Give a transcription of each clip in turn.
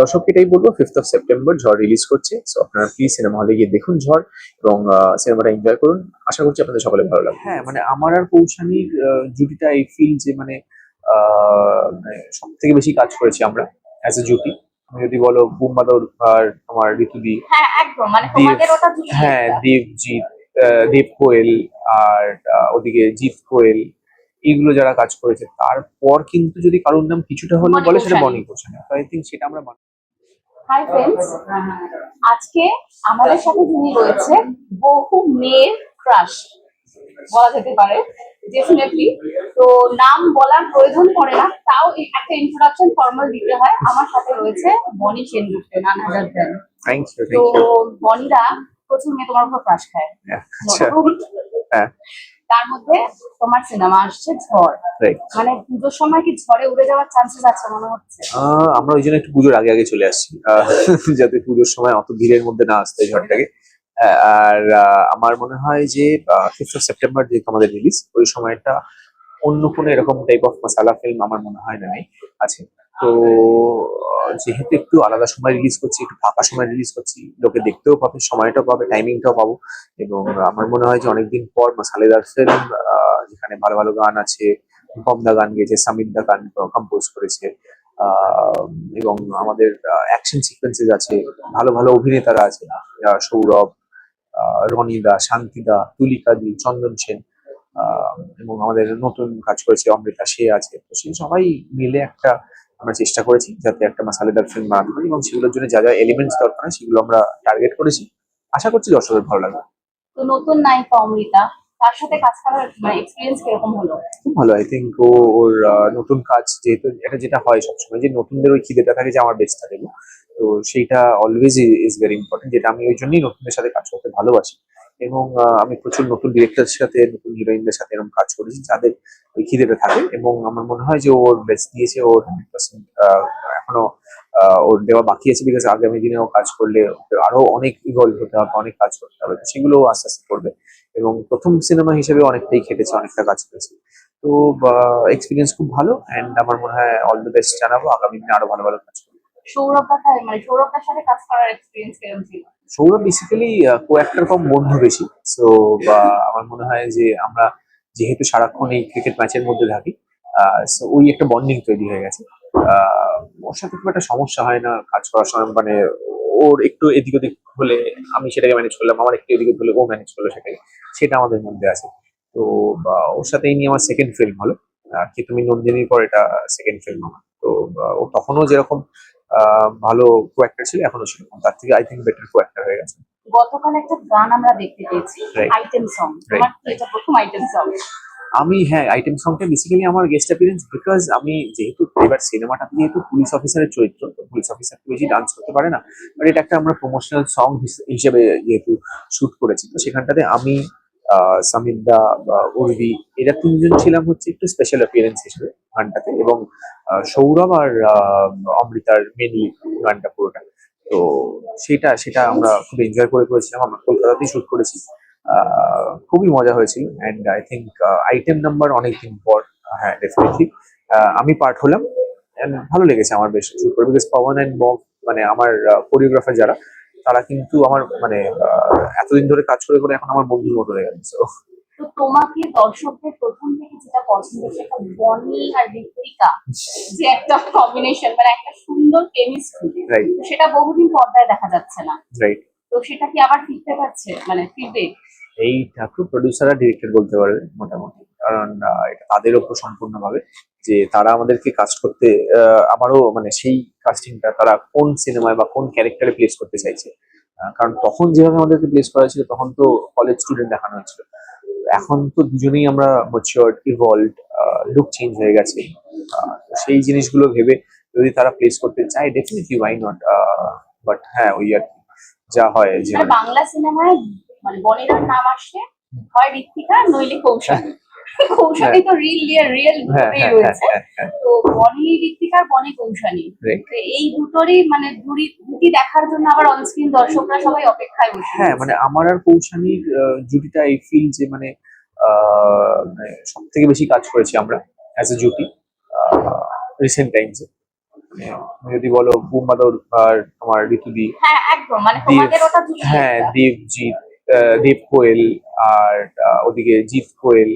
দর্শককে এটাই বলব fifth of September Jhor release করছে সো আপনারা প্লিজ সিনেমা হলে গিয়ে দেখুন ঝড় এবং সিনেমাটা এনজয় করুন আশা করছি আপনাদের সকলে ভালো লাগবে হ্যাঁ মানে আমার আর কৌশানীর আহ, জুটিটা এই ফিল যে মানে সব থেকে বেশি কাজ করেছি আমরা অ্যাজ এ জুটি তুমি যদি বলো বুম্বাদর আর তোমার ঋতুদি হ্যাঁ মানে হ্যাঁ। দেবজিৎ আহ, দেব কোয়েল আর ওদিকে জিৎ কোয়েল এইগুলো যারা কাজ করেছে তারপর কিন্তু যদি কারোর নাম কিছুটা হলে বলে সেটা। বনি কোশানি তো আই থিঙ্ক সেটা আমরা। হাই ফ্রেন্ডস আজকে আমাদের সাথে যিনি রয়েছে বহু মেয়ের ক্রাশ বলা যেতে পারে ডেফিনেটলি তো নাম বলার প্রয়োজন পড়ে না তাও একটা ইন্ট্রোডাকশন ফর্মাল দিতে হয়। আমার সাথে রয়েছে বনি সেনগুপ্ত নান হাজার তো বনিরা প্রচুর মেয়ে তোমার উপর ক্রাশ খায়। আচ্ছা। তার মধ্যে তোমার সিনেমা আসছে ঝড়। মানে পুজোর সময় কি ঝড়ে উড়ে যাওয়ার চান্সেস আছে মনে হচ্ছে? আমরা ওই জন্য একটু পুজোর আগে আগে চলে আসছি। যাতে পুজোর সময় অত ভিড়ের মধ্যে না আসতে ঝড়টাকে। আর আমার মনে হয় যে ফিফথ সেপ্টেম্বর যেহেতু আমাদের রিলিজ ওই সময়টা অন্য কোনো এরকম টাইপ অফ মশালা ফিল্ম আমার মনে হয় না নেই। আছে। তো যেহেতু একটু আলাদা সময় রিলিজ করছি একটু ফাঁকা সময় রিলিজ করছি লোকে দেখতেও পাবে সময়টাও পাবে টাইমিংটাও পাবো। এবং আমার মনে হয় যে অনেকদিন পর মাসালেদার ফিল্ম যেখানে ভালো ভালো গান আছে দা গান গেয়েছে সামিদ দা গান কম্পোজ করেছে এবং আমাদের অ্যাকশন সিকোয়েন্সেস আছে ভালো ভালো অভিনেতারা আছে সৌরভ আহ, রনিদা শান্তিদা তুলিকা দি চন্দন সেন আহ, এবং আমাদের নতুন কাজ করেছে অমৃতা সে আছে। তো সেই সবাই মিলে একটা আমরা চেষ্টা করেছি যাতে একটা মাসালেদার ফিল্ম বানাতে পারি এবং সেগুলোর জন্য যা যা এলিমেন্টস দরকার হয় সেগুলো আমরা টার্গেট করেছি। আশা করছি দর্শকের ভালো লাগবে। তো নতুন নায়িকা অমৃতা তার সাথে কাজ করার মানে এক্সপিরিয়েন্স কীরকম হলো? খুব ভালো আই থিঙ্ক ও ওর নতুন কাজ যেহেতু এটা যেটা হয় সবসময় যে নতুনদের ওই খিদেটা থাকে যে আমার বেস্টটা দেবো। তো সেইটা অলওয়েজ ইজ ভেরি ইম্পর্টেন্ট যেটা আমি ওই জন্যই নতুনদের সাথে কাজ করতে ভালোবাসি। এবং আমি প্রচুর নতুন ডিরেক্টরের সাথে, নতুন হিরোইনদের সাথে এরকম কাজ করেছি, যাদের ওই খিদেটা থাকে এবং আমার মনে হয় যে ওর বেস্ট দিয়েছে, ওর হান্ড্রেড পার্সেন্ট এখনও ওর দেওয়া বাকি আছে বিকজ আগামী দিনেও কাজ করলে আরও অনেক ইভলভ হতে হবে, অনেক কাজ করতে হবে সেগুলো আস্তে আস্তে করবে এবং প্রথম সিনেমা হিসেবে অনেকটাই খেটেছে, অনেকটা কাজ করেছে। তো এক্সপিরিয়েন্স খুব ভালো অ্যান্ড আমার মনে হয় অল দ্য বেস্ট জানাব, আগামী দিনে আরও ভালো ভালো কাজ সৌরভ বেসিক্যালি কো একটা কম বন্ধু বেশি। সো আমার মনে হয় যে আমরা যেহেতু সারাক্ষণ এই ক্রিকেট ম্যাচের মধ্যে থাকি সো ওই একটা বন্ডিং তৈরি হয়ে গেছে। ওর সাথে খুব একটা সমস্যা হয় না কাজ করার সময়। মানে ওর একটু এদিক ওদিক হলে আমি সেটাকে ম্যানেজ করলাম আমার একটু এদিক হলে ও ম্যানেজ করল সেটাকে। সেটা আমাদের মধ্যে আছে। তো বা, ওর সাথে এই নিয়ে আমার সেকেন্ড ফিল্ম হলো। কি তুমি নন্দিনীর পর এটা সেকেন্ড ফিল্ম আমার। তো বা, ও তখনও যেরকম ভালো কো অ্যাক্টর ছিল এখনও সেরকম তার থেকে I think better co actor হয়ে গেছে। গতকাল একটা গান আমরা দেখতে পেয়েছি আইটেম সং তোমার এটা প্রথম আইটেম সং আমি হ্যাঁ আইটেম সংটা বেসিক্যালি আমার গেস্ট অ্যাপিয়ারেন্স বিকজ আমি যেহেতু এবার সিনেমাটা যেহেতু পুলিশ অফিসারের চরিত্র পুলিশ অফিসার বেশি ডান্স করতে পারে না। বাট এটা একটা আমরা প্রমোশনাল সং হিসেবে যেহেতু শুট করেছি তো সেখানটাতে আমি বা উর্বি এরা তিনজন ছিলাম হচ্ছে একটু স্পেশাল অ্যাপিয়ারেন্স হিসেবে। গানটাতে এবং সৌরভ আর অমৃতার মেনলি গানটা পুরোটা। তো সেটা সেটা আমরা খুব এনজয় করে করেছিলাম। আমরা কলকাতাতেই শুট করেছি। খুবই মজা হয়েছিল and I think item number অনেকদিন পর হ্যাঁ ডেফিনেটলি আমি পার্ট হলাম ভালো লেগেছে আমার বেশ। শুট করে বিকজ পবন অ্যান্ড বব মানে আমার কোরিওগ্রাফার যারা, তারা কিন্তু আমার মানে এতদিন ধরে কাজ করে করে এখন আমার বন্ধুর মতো হয়ে গেছে তো তোমাকে দর্শকদের প্রথম থেকে যেটা পছন্দ সেটা বনি আর ঋত্বিকা যে একটা কম্বিনেশন মানে একটা সুন্দর কেমিস্ট্রি সেটা বহুদিন পর্দায় দেখা যাচ্ছে না। রাইট তো সেটা কি আবার ফিরতে পারছে? মানে ফিরবে? এই ঠাকুর প্রডিউসাররা ডিরেক্টর বলতে পারবে মোটামুটি। কারণ এটা তাদের ওপর সম্পূর্ণভাবে যে তারা আমাদেরকে কাজ করতে আমারও মানে সেই কাস্টিংটা তারা কোন সিনেমায় বা কোন ক্যারেক্টারে প্লেস করতে চাইছে। কারণ তখন যেভাবে আমাদেরকে প্লেস করা হয়েছিল তখন তো কলেজ স্টুডেন্ট দেখানো হয়েছিল। এখন তো দুজনেই আমরা ম্যাচিওর ইভলভ লুক চেঞ্জ হয়ে গেছে। সেই জিনিসগুলো ভেবে যদি তারা প্লেস করতে চায় ডেফিনেটলি ওয়াই নট বাট হ্যাঁ ওই আর যা হয়, যে বাংলা সিনেমায় মানে বনিরার নাম আসছে হয় ঋত্বিকা নইলে কৌশালী। কৌশালী তো রিয়েল রিয়েল হ্যাঁ দুটোই হ্যাঁ হ্যাঁ রয়েছে। হ্যাঁ হ্যাঁ। তো বনি ঋত্বিকার বনি কৌশালী এই দুটোরই মানে দুটি দুটি দেখার জন্য আবার অনস্ক্রিন দর্শকরা সবাই অপেক্ষায় বসে হ্যাঁ মানে আমার আর কৌশানীর জুটিটা এই ফিল যে মানে সব থেকে বেশি কাজ করেছি আমরা অ্যাজ এ জুটি রিসেন্ট টাইমসে মানে যদি বলো বুম্বাদর আর তোমার ঋতুদি হ্যাঁ একদম মানে তোমাদের ওটা হ্যাঁ দেবজিৎ দেব কোয়েল আর ওদিকে জিৎ কোয়েল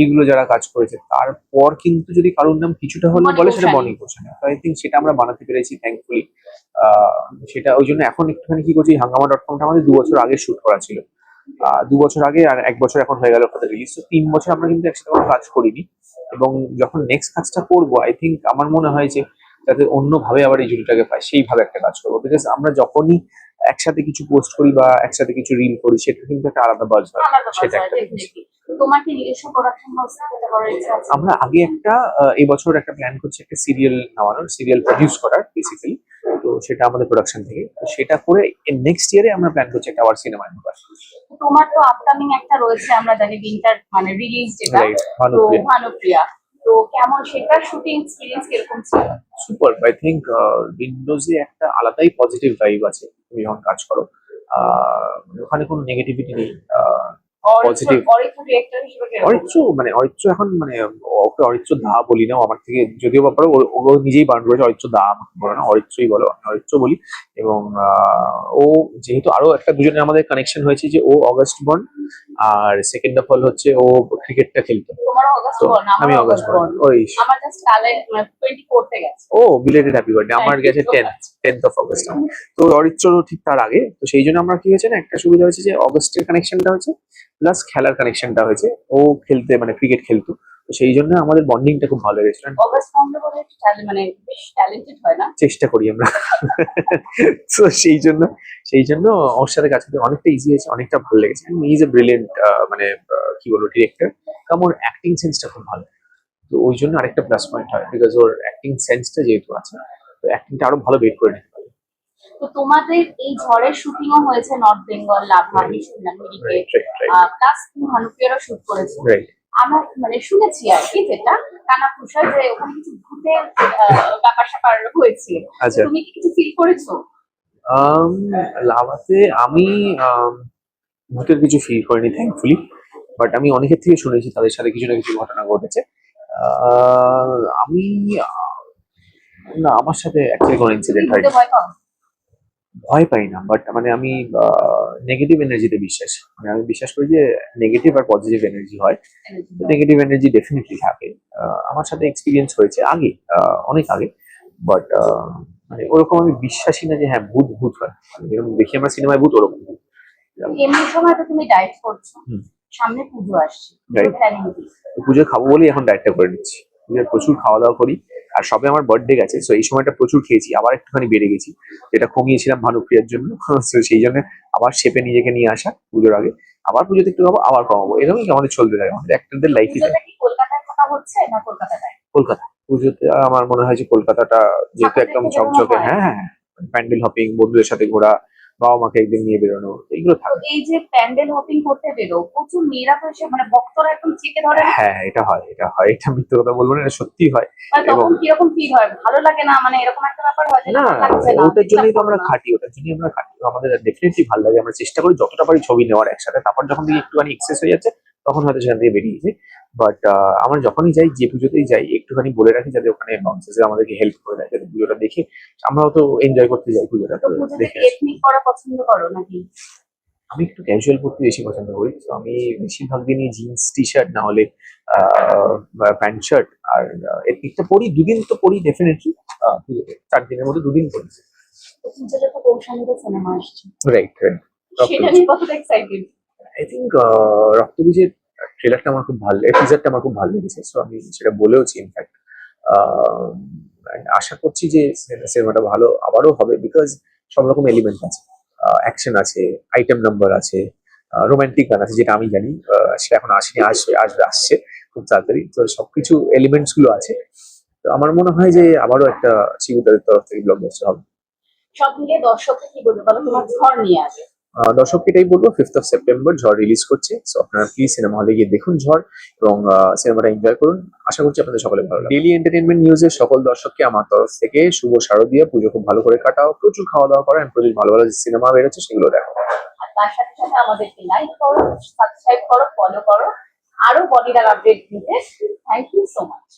এইগুলো যারা কাজ করেছে তারপর কিন্তু যদি কারোর নাম কিছুটা হলেও বলে সেটা। মনি কোশানি তো আই থিঙ্ক সেটা আমরা বানাতে পেরেছি থ্যাঙ্কফুলি সেটা ওই জন্য এখন একটুখানি কি করছি হাঙ্গামা ডট কমটা আমাদের দু বছর আগে শুট করা ছিল। দু বছর আগে আর এক বছর এখন হয়ে গেল ওটাতে রিলিজ তো তিন বছর আমরা কিন্তু একসাথে কোনো কাজ করিনি। এবং যখন নেক্সট কাজটা করব আই থিঙ্ক আমার মনে হয় যে যাতে অন্যভাবে আবার এই জুটিটাকে পাই সেইভাবে একটা কাজ করব। বিকজ আমরা যখনই একসাথে কিছু পোস্ট করি বা একসাথে কিছু রিল করি সেটা কিন্তু একটা আলাদা বাজ হয়। সেটা একটা তোমার কি নিজস্ব প্রোডাকশন হাউস থেকে করার ইচ্ছা আছে। আমরা আগে একটা এই বছর একটা প্ল্যান করছি একটা সিরিয়াল নেওয়ানোর সিরিয়াল প্রডিউস করার বেসিক্যালি তো সেটা আমাদের প্রোডাকশন থেকে। সেটা করে নেক্সট ইয়ারে আমরা প্ল্যান করছি একটা আবার সিনেমা নেবার তো তোমার তো আপকামিং একটা রয়েছে আমরা জানি উইন্টার মানে রিলিজ যেটা। তো ভানুপ্রিয়া তো কেমন সেটার শুটিং এক্সপিরিয়েন্স কীরকম ছিল? সুপার আই থিঙ্ক উইন্ডোজে একটা আলাদাই পজিটিভ ভাইব আছে। তুমি যখন কাজ করো আহ, মানে ওখানে কোনো নেগেটিভিটি নেই। মানে এখন মানে ওকে দা বলি না আমার থেকে যদিও ও- নিজেই বারণ করেছে দা আমাকে বলো না বলো আমি বলি। এবং ও যেহেতু আরও একটা দুজনের আমাদের কানেকশন হয়েছে যে ও অগস্ট বন আর সেকেন্ড অফ অল হচ্ছে ও ক্রিকেটটা খেলতো। আমি অগস্ট বন ওই। গেছে। ও বিলেটেড হ্যাপি বার্থডে আমার গেছে টেন্থ টেন্থ অফ অগস্ট তো অরিত্রও ঠিক তার আগে তো সেই জন্য আমরা কি হয়েছে না একটা সুবিধা হয়েছে যে অগস্টের কানেকশনটা হয়েছে। প্লাস খেলার কানেকশনটা হয়েছে। ও খেলতে মানে ক্রিকেট খেলতো। তো সেই জন্য আমাদের বন্ডিংটা খুব ভালো talent- মানে হয় চেষ্টা করি আমরা। তো সেই জন্য সেই জন্য ওর সাথে কাজ করতে অনেকটা ইজি হয়েছে অনেকটা ভালো লেগেছে। ইজ এ ব্রিলিয়েন্ট মানে কি বলব ডিরেক্টর কারণ ওর অ্যাক্টিং সেন্সটা খুব ভালো। তো ওই জন্য আরেকটা প্লাস পয়েন্ট হয়। বিকজ ওর অ্যাক্টিং সেন্সটা যেহেতু আছে তো অ্যাক্টিংটা আরও ভালো বের করে পারে তো তোমাদের এই ঝড়ের শুটিংও হয়েছে নর্থ বেঙ্গল লাভবানি শুনলাম মিরিকে প্লাস তুমি শুট করেছ। আমার মানে শুনেছি আর কি যেটা কানা পুষা যে ওখানে কিছু ভূতের ব্যাপার স্যাপার হয়েছে। আচ্ছা। তুমি কি কিছু ফিল করেছ? লাভাতে আমি ভূতের কিছু ফিল করিনি থ্যাঙ্কফুলি বাট আমি অনেকের থেকে শুনেছি তাদের সাথে কিছু না কিছু ঘটনা ঘটেছে। আমি না আমার সাথে অ্যাকচুয়ালি কোনো ইনসিডেন্ট হয়নি। ভয় পাই না বাট মানে আমি নেগেটিভ এনার্জিতে বিশ্বাস। মানে আমি বিশ্বাস করি যে নেগেটিভ আর পজিটিভ এনার্জি হয়। নেগেটিভ এনার্জি ডেফিনেটলি থাকে। আমার সাথে এক্সপিরিয়েন্স হয়েছে আগে অনেক আগে বাট মানে ওরকম আমি বিশ্বাসী না যে হ্যাঁ ভূত ভূত হয়। যেরকম দেখি আমরা সিনেমায় ভূত ওরকম ভূত। এমনি সময় তো তুমি ডায়েট করছ। সামনে পুজো আসছে। পুজো খাব বলেই এখন ডায়েটটা করে নিচ্ছি। প্রচুর খাওয়া দাওয়া করি। আর সবে আমার বার্থডে গেছে তো এই সময়টা প্রচুর খেয়েছি আবার একটুখানি বেড়ে গেছি। যেটা কমিয়েছিলাম ভানুপ্রিয়ার জন্য তো সেই জন্য আবার শেপে নিজেকে নিয়ে আসা পুজোর আগে। আবার পুজোতে একটু খাব আবার কমাবো এরকমই আমাদের চলতে থাকে আমাদের অ্যাক্টরদের লাইফই থাকা কলকাতা। পুজোতে আমার মনে হয় যে কলকাতাটা যেহেতু একদম চকচকে হ্যাঁ। হ্যাঁ প্যান্ডেল হপিং বন্ধুদের সাথে ঘোরা বাবা মাকে একদিন নিয়ে বেরোনো এগুলো তো থাকে। এই যে প্যান্ডেল হপিং করতে বেরো প্রচুর মেয়েরা তো এসে মানে ভক্তরা একদম চেপে ধরে হ্যাঁ এটা হয় এটা হয় এটা মিথ্যে কথা বলব না এটা সত্যি হয়। মানে এবং- কীরকম ফিল হয়? ভালো লাগে না? মানে এরকম একটা ব্যাপার হয় না ওটার জন্যই তো আমরা খাটি ওটার জন্যই আমরা খাটি। আমাদের ডেফিনেটলি ভালো লাগে আমরা চেষ্টা করি যতটা পারি ছবি নেওয়ার একসাথে। তারপর যখন দেখি একটুখানি এক্সেস হয়ে যাচ্ছে তখন হয়তো সেখান থেকে বেরিয়ে যাই বাট আমরা যখনই যাই যে পুজোতেই যাই একটুখানি বলে রাখি যাতে ওখানে বাউন্সেসে আমাদেরকে হেল্প করে দেয় যাতে পুজোটা দেখে আমরাও তো এনজয় করতে যাই পুজোটা দেখে আমি একটু ক্যাজুয়াল পড়তে বেশি পছন্দ করি তো আমি বেশিরভাগ দিনই জিন্স টি শার্ট না হলে প্যান্ট শার্ট আর এথনিকটা পরি দুদিন তো পরি ডেফিনেটলি চার দিনের মধ্যে দুদিন পরি। রাইট আই থিঙ্ক রক্তবীজের ট্রেলারটা আমার খুব ভালো টিজারটা আমার খুব ভালো লেগেছে সো আমি সেটা বলেওছি ইনফ্যাক্ট আশা করছি যে সিনেমাটা ভালো আবারও হবে বিকজ সব রকম এলিমেন্ট আছে। অ্যাকশন আছে আইটেম নাম্বার আছে রোমান্টিক গান আছে যেটা আমি জানি সেটা এখন আসেনি আসবে আসবে আসছে খুব তাড়াতাড়ি। তো সবকিছু এলিমেন্টসগুলো আছে। তো আমার মনে হয় যে আবারও একটা শিবুদারের তরফ থেকে ব্লকবাস্টার হবে। সব মিলিয়ে দর্শককে কি বলতে পারো তোমার ঝড় নিয়ে আসে আহ, দর্শককে এটাই বলব fifth of September Jhor release করছে। সো আপনারা প্লিজ সিনেমা হলে গিয়ে দেখুন ঝড় এবং সিনেমাটা এনজয় করুন। আশা করছি আপনাদের সকলে ভালো লাগবে। ডেলি এন্টারটেনমেন্ট নিউজের সকল দর্শককে আমার তরফ থেকে শুভ শারদীয়া, পুজো খুব ভালো করে কাটাও। প্রচুর খাওয়া দাওয়া করো প্রচুর ভালো ভালো সিনেমা বেরোচ্ছে, সেগুলো দেখো। তার আরও বডিটার আপডেট দিতে থ্যাংক ইউ সো মাচ